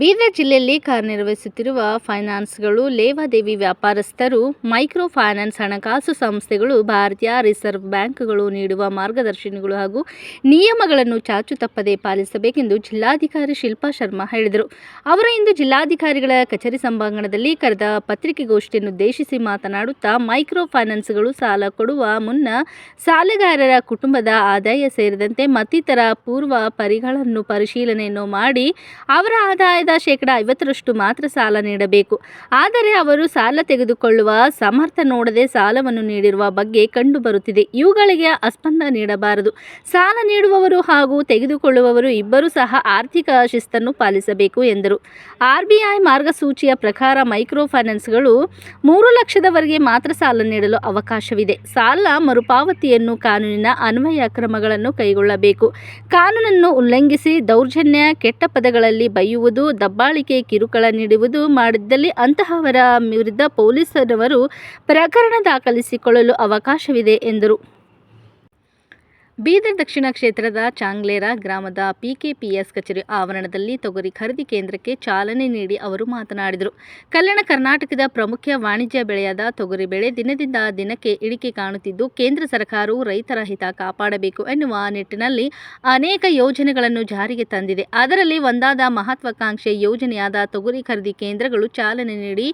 ಬೀದರ್ ಜಿಲ್ಲೆಯಲ್ಲಿ ಕಾರ್ಯನಿರ್ವಹಿಸುತ್ತಿರುವ ಫೈನಾನ್ಸ್ಗಳು, ಲೇವಾದೇವಿ ವ್ಯಾಪಾರಸ್ಥರು ಮೈಕ್ರೋ ಫೈನಾನ್ಸ್ ಹಣಕಾಸು ಸಂಸ್ಥೆಗಳು, ಭಾರತೀಯ ರಿಸರ್ವ್ ಬ್ಯಾಂಕ್ಗಳು ನೀಡುವ ಮಾರ್ಗದರ್ಶನಗಳು ಹಾಗೂ ನಿಯಮಗಳನ್ನು ಚಾಚು ತಪ್ಪದೆ ಪಾಲಿಸಬೇಕೆಂದು ಜಿಲ್ಲಾಧಿಕಾರಿ ಶಿಲ್ಪಾ ಶರ್ಮಾ ಹೇಳಿದರು. ಅವರ ಇಂದು ಜಿಲ್ಲಾಧಿಕಾರಿಗಳ ಕಚೇರಿ ಸಭಾಂಗಣದಲ್ಲಿ ಕರೆದ ಪತ್ರಿಕೆಗೋಷ್ಠಿಯನ್ನು ಉದ್ದೇಶಿಸಿ ಮಾತನಾಡುತ್ತಾ ಮೈಕ್ರೋ ಫೈನಾನ್ಸ್ಗಳು ಸಾಲ ಕೊಡುವ ಮುನ್ನ ಸಾಲಗಾರರ ಕುಟುಂಬದ ಆದಾಯ ಸೇರಿದಂತೆ ಮತ್ತಿತರ ಪೂರ್ವ ಪರಿಗಳನ್ನು ಪರಿಶೀಲನೆಯನ್ನು ಮಾಡಿ, ಅವರ ಆದಾಯದ ಶೇಕಡ ಐವತ್ತರಷ್ಟು ಮಾತ್ರ ಸಾಲ ನೀಡಬೇಕು. ಆದರೆ ಅವರು ಸಾಲ ತೆಗೆದುಕೊಳ್ಳುವ ಸಮರ್ಥ ನೋಡದೆ ಸಾಲವನ್ನು ನೀಡಿರುವ ಬಗ್ಗೆ ಕಂಡುಬರುತ್ತಿದೆ. ಇವುಗಳಿಗೆ ಅಸ್ಪಂದ ನೀಡಬಾರದು. ಸಾಲ ನೀಡುವವರು ಹಾಗೂ ತೆಗೆದುಕೊಳ್ಳುವವರು ಇಬ್ಬರೂ ಸಹ ಆರ್ಥಿಕ ಶಿಸ್ತನ್ನು ಪಾಲಿಸಬೇಕು ಎಂದರು. ಆರ್ಬಿಐ ಮಾರ್ಗಸೂಚಿಯ ಪ್ರಕಾರ ಮೈಕ್ರೋ ಫೈನಾನ್ಸ್ಗಳು ಮೂರು ಲಕ್ಷದವರೆಗೆ ಮಾತ್ರ ಸಾಲ ನೀಡಲು ಅವಕಾಶವಿದೆ. ಸಾಲ ಮರುಪಾವತಿಯನ್ನು ಕಾನೂನಿನ ಅನ್ವಯ ಕ್ರಮಗಳನ್ನು ಕೈಗೊಳ್ಳಬೇಕು. ಕಾನೂನನ್ನು ಉಲ್ಲಂಘಿಸಿ ದೌರ್ಜನ್ಯ ಕೆಟ್ಟ ಪದಗಳಲ್ಲಿ ಬೈಯುವುದು ದಬ್ಬಾಳಿಕೆ ಕಿರುಕುಳ ನೀಡುವುದು ಮಾಡಿದ್ದಲ್ಲಿ ಅಂತಹವರ ವಿರುದ್ಧ ಪೊಲೀಸರವರು ಪ್ರಕರಣ ದಾಖಲಿಸಿಕೊಳ್ಳಲು ಅವಕಾಶವಿದೆ ಎಂದರು. ಬೀದರ್ ದಕ್ಷಿಣ ಕ್ಷೇತ್ರದ ಚಾಂಗ್ಲೇರ ಗ್ರಾಮದ ಪಿಕೆಪಿಎಸ್ ಕಚೇರಿ ಆವರಣದಲ್ಲಿ ತೊಗರಿ ಖರೀದಿ ಕೇಂದ್ರಕ್ಕೆ ಚಾಲನೆ ನೀಡಿ ಅವರು ಮಾತನಾಡಿದರು. ಕಲ್ಯಾಣ ಕರ್ನಾಟಕದ ಪ್ರಮುಖ ವಾಣಿಜ್ಯ ಬೆಳೆಯಾದ ತೊಗರಿ ಬೆಳೆ ದಿನದಿಂದ ದಿನಕ್ಕೆ ಇಳಿಕೆ ಕಾಣುತ್ತಿದ್ದು, ಕೇಂದ್ರ ಸರ್ಕಾರವು ರೈತರ ಹಿತ ಕಾಪಾಡಬೇಕು ಎನ್ನುವ ನಿಟ್ಟಿನಲ್ಲಿ ಅನೇಕ ಯೋಜನೆಗಳನ್ನು ಜಾರಿಗೆ ತಂದಿದೆ. ಅದರಲ್ಲಿ ಒಂದಾದ ಮಹತ್ವಾಕಾಂಕ್ಷೆ ಯೋಜನೆಯಾದ ತೊಗರಿ ಖರೀದಿ ಕೇಂದ್ರಗಳು ಚಾಲನೆ ನೀಡಿ,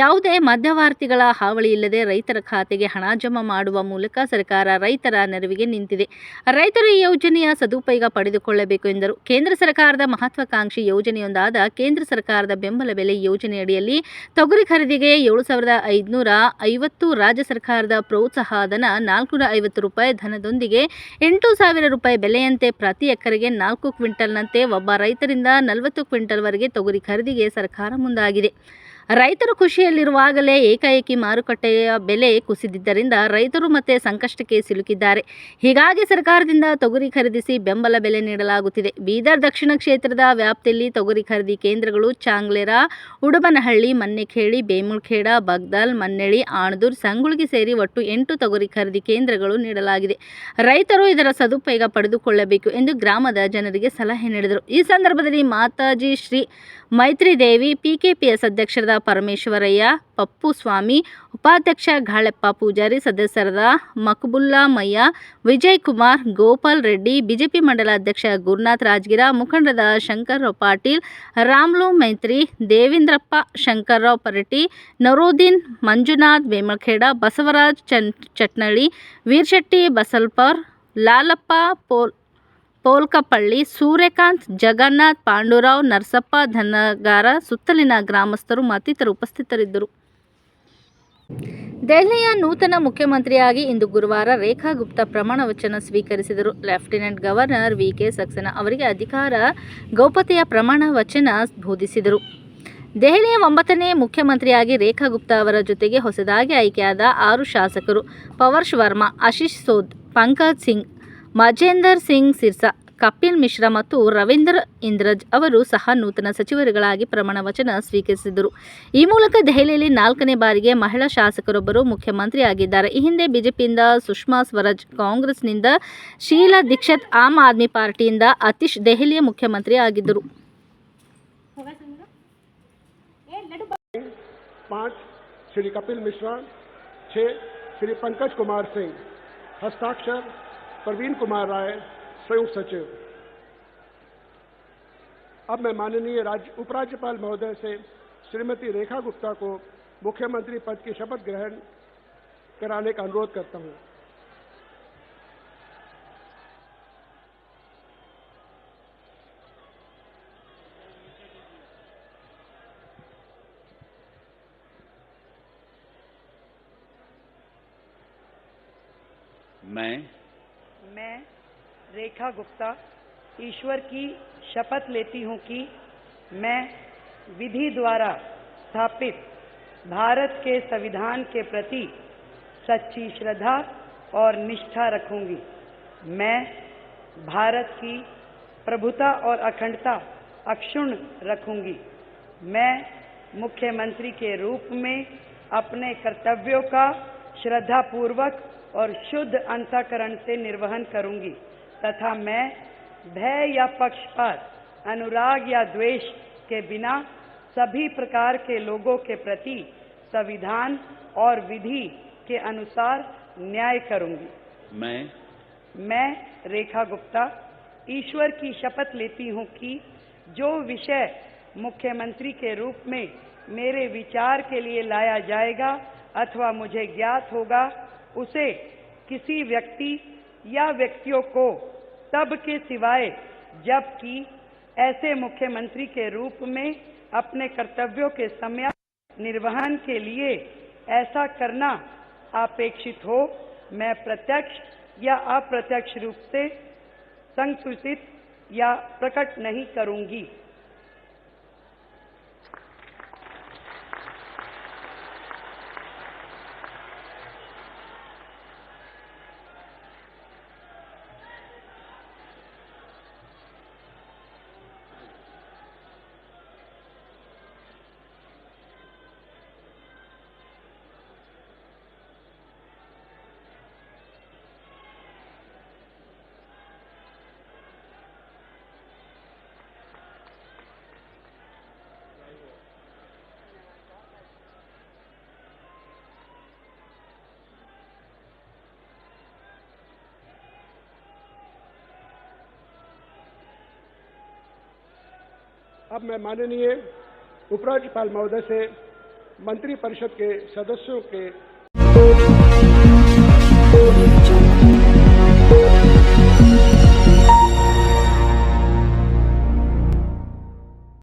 ಯಾವುದೇ ಮಧ್ಯವರ್ತಿಗಳ ಹಾವಳಿ ಇಲ್ಲದೆ ರೈತರ ಖಾತೆಗೆ ಹಣ ಜಮಾ ಮಾಡುವ ಮೂಲಕ ಸರ್ಕಾರ ರೈತರ ನೆರವಿಗೆ ನಿಂತಿದೆ. ರೈತರು ಈ ಯೋಜನೆಯ ಸದುಪಯೋಗ ಪಡೆದುಕೊಳ್ಳಬೇಕು ಎಂದರು. ಕೇಂದ್ರ ಸರ್ಕಾರದ ಮಹತ್ವಾಕಾಂಕ್ಷಿ ಯೋಜನೆಯೊಂದಾದ ಕೇಂದ್ರ ಸರ್ಕಾರದ ಬೆಂಬಲ ಬೆಲೆ ಯೋಜನೆಯಡಿಯಲ್ಲಿ ತೊಗರಿ ಖರೀದಿಗೆ ಏಳು ಸಾವಿರದ ಐದುನೂರ ಐವತ್ತು ರಾಜ್ಯ ಸರ್ಕಾರದ ಪ್ರೋತ್ಸಾಹಧನ ನಾಲ್ಕುನೂರ ಐವತ್ತು ರೂಪಾಯಿ ಧನದೊಂದಿಗೆ ಎಂಟು ಸಾವಿರ ರೂಪಾಯಿ ಬೆಲೆಯಂತೆ ಪ್ರತಿ ಎಕರೆಗೆ ನಾಲ್ಕು ಕ್ವಿಂಟಲ್ನಂತೆ ಒಬ್ಬ ರೈತರಿಂದ ನಲವತ್ತು ಕ್ವಿಂಟಲ್ವರೆಗೆ ತೊಗರಿ ಖರೀದಿಗೆ ಸರ್ಕಾರ ಮುಂದಾಗಿದೆ. ರೈತರು ಖುಷಿಯಲ್ಲಿರುವಾಗಲೇ ಏಕಾಏಕಿ ಮಾರುಕಟ್ಟೆಯ ಬೆಲೆ ಕುಸಿದಿದ್ದರಿಂದ ರೈತರು ಮತ್ತೆ ಸಂಕಷ್ಟಕ್ಕೆ ಸಿಲುಕಿದ್ದಾರೆ. ಹೀಗಾಗಿ ಸರ್ಕಾರದಿಂದ ತೊಗರಿ ಖರೀದಿಸಿ ಬೆಂಬಲ ಬೆಲೆ ನೀಡಲಾಗುತ್ತಿದೆ. ಬೀದರ್ ದಕ್ಷಿಣ ಕ್ಷೇತ್ರದ ವ್ಯಾಪ್ತಿಯಲ್ಲಿ ತೊಗರಿ ಖರೀದಿ ಕೇಂದ್ರಗಳು ಚಾಂಗ್ಲೇರ, ಉಡುಬನಹಳ್ಳಿ ಮನ್ನೆಖೇಳಿ ಬೇಮುಳ್ಖೇಡ ಬಗ್ದಾಲ್, ಮನ್ನೆಳಿ, ಆಣದೂರ್, ಸಂಗುಳಿಗೆ ಸೇರಿ ಒಟ್ಟು ಎಂಟು ತೊಗರಿ ಖರೀದಿ ಕೇಂದ್ರಗಳು ನೀಡಲಾಗಿದೆ. ರೈತರು ಇದರ ಸದುಪಯೋಗ ಪಡೆದುಕೊಳ್ಳಬೇಕು ಎಂದು ಗ್ರಾಮದ ಜನರಿಗೆ ಸಲಹೆ ನೀಡಿದರು. ಈ ಸಂದರ್ಭದಲ್ಲಿ ಮಾತಾಜಿ ಶ್ರೀ ಮೈತ್ರಿದೇವಿ, ಪಿಕೆಪಿಎಸ್ ಅಧ್ಯಕ್ಷರಾದ ಪರಮೇಶ್ವರಯ್ಯ, ಪಪ್ಪು ಸ್ವಾಮಿ, ಉಪಾಧ್ಯಕ್ಷ ಗಾಳೆಪ್ಪ ಪೂಜಾರಿ, ಸದಸ್ಯರಾದ ಮಕಬುಲ್ಲಾ ಮಯ್ಯ ವಿಜಯ್ ಕುಮಾರ್ ಗೋಪಾಲ್ ರೆಡ್ಡಿ, ಬಿಜೆಪಿ ಮಂಡಲ ಅಧ್ಯಕ್ಷ ಗುರುನಾಥ್ ರಾಜ್ಗಿರ ಮುಖಂಡದ ಶಂಕರ್ರಾವ್ ಪಾಟೀಲ್, ರಾಮ್ಲು ಮೈತ್ರಿ, ದೇವೇಂದ್ರಪ್ಪ ಶಂಕರ್ರಾವ್ ಪರಟಿ ನರೋದ್ದೀನ್ ಮಂಜುನಾಥ್ ವೇಮಖೇಡ, ಬಸವರಾಜ್ ಚನ್ ಚಟ್ನಳ್ಳಿ, ವೀರ್ಶೆಟ್ಟಿ ಬಸಲ್ಪರ್, ಲಾಲಪ್ಪ ಪೋಲ್ ಪೋಲ್ಕಪಳ್ಳಿ ಸೂರ್ಯಕಾಂತ್, ಜಗನ್ನಾಥ್, ಪಾಂಡುರಾವ್, ನರಸಪ್ಪ, ಧನಗಾರ ಸುತ್ತಲಿನ ಗ್ರಾಮಸ್ಥರು ಮತ್ತಿತರ ಉಪಸ್ಥಿತರಿದ್ದರು. ದೆಹಲಿಯ ನೂತನ ಮುಖ್ಯಮಂತ್ರಿಯಾಗಿ ಇಂದು ಗುರುವಾರ ರೇಖಾ ಗುಪ್ತಾ ಪ್ರಮಾಣ ವಚನ ಸ್ವೀಕರಿಸಿದರು. Lieutenant governor V K Saxena ಅವರಿಗೆ ಅಧಿಕಾರ, ಗೌಪ್ಯತೆಯ ಪ್ರಮಾಣ ವಚನ ಬೋಧಿಸಿದರು. ದೆಹಲಿಯ ಒಂಬತ್ತನೇ ಮುಖ್ಯಮಂತ್ರಿಯಾಗಿ ರೇಖಾ ಗುಪ್ತಾ ಅವರ ಜೊತೆಗೆ ಹೊಸದಾಗಿ ಆಯ್ಕೆಯಾದ ಆರು ಶಾಸಕರು ಪವರ್ಶ್ ವರ್ಮಾ ಆಶೀಶ್ ಸೋದ್, ಪಂಕಜ್ ಸಿಂಗ್ ಮಜೇಂದರ್ ಸಿಂಗ್ ಸಿರ್ಸಾ ಕಪಿಲ್ ಮಿಶ್ರಾ ಮತ್ತು ರವೀಂದ್ರ ಇಂದ್ರಜ್ ಅವರು ಸಹ ನೂತನ ಸಚಿವರುಗಳಾಗಿ ಪ್ರಮಾಣ ವಚನ ಸ್ವೀಕರಿಸಿದರು ಈ ಮೂಲಕ ದೆಹಲಿಯಲ್ಲಿ ನಾಲ್ಕನೇ ಬಾರಿಗೆ ಮಹಿಳಾ ಶಾಸಕರೊಬ್ಬರು ಮುಖ್ಯಮಂತ್ರಿಯಾಗಿದ್ದಾರೆ ಈ ಹಿಂದೆ ಬಿಜೆಪಿಯಿಂದ ಸುಷ್ಮಾ ಸ್ವರಾಜ್ ಕಾಂಗ್ರೆಸ್ನಿಂದ ಶೀಲಾ ದೀಕ್ಷಿತ್ ಆಮ್ ಆದ್ಮಿ ಪಾರ್ಟಿಯಿಂದ ಅತೀಶ್ ದೆಹಲಿಯ ಮುಖ್ಯಮಂತ್ರಿ ಆಗಿದ್ದರು पाँच श्री कपिल मिश्रा छः श्री पंकज कुमार सिंह हस्ताक्षर प्रवीण कुमार राय, संयुक्त सचिव। अब मैं माननीय राज्य, उपराज्यपाल महोदय से श्रीमती रेखा गुप्ता को मुख्यमंत्री पद की शपथ ग्रहण कराने का अनुरोध करता हूँ। मैं मैं रेखा गुप्ता ईश्वर की शपथ लेती हूँ कि मैं विधि द्वारा स्थापित भारत के संविधान के प्रति सच्ची श्रद्धा और निष्ठा रखूँगी। मैं भारत की प्रभुता और अखंडता अक्षुण रखूँगी। मैं मुख्यमंत्री के रूप में अपने कर्तव्यों का श्रद्धापूर्वक और शुद्ध अंतकरण से निर्वहन करूँगी तथा मैं भय या पक्षपात अनुराग या द्वेष के बिना सभी प्रकार के लोगों के प्रति संविधान और विधि के अनुसार न्याय करूँगी। मैं मैं रेखा गुप्ता ईश्वर की शपथ लेती हूँ कि जो विषय मुख्यमंत्री के रूप में मेरे विचार के लिए लाया जाएगा अथवा मुझे ज्ञात होगा उसे किसी व्यक्ति या व्यक्तियों को तब के सिवाय, जबकि ऐसे मुख्यमंत्री के रूप में अपने कर्तव्यों के समय निर्वहन के लिए ऐसा करना अपेक्षित हो, मैं प्रत्यक्ष या अप्रत्यक्ष रूप से संकुचित या प्रकट नहीं करूँगी। अब मैं माननीय उपराज्यपाल महोदय से मंत्रिपरिषद के सदस्यों के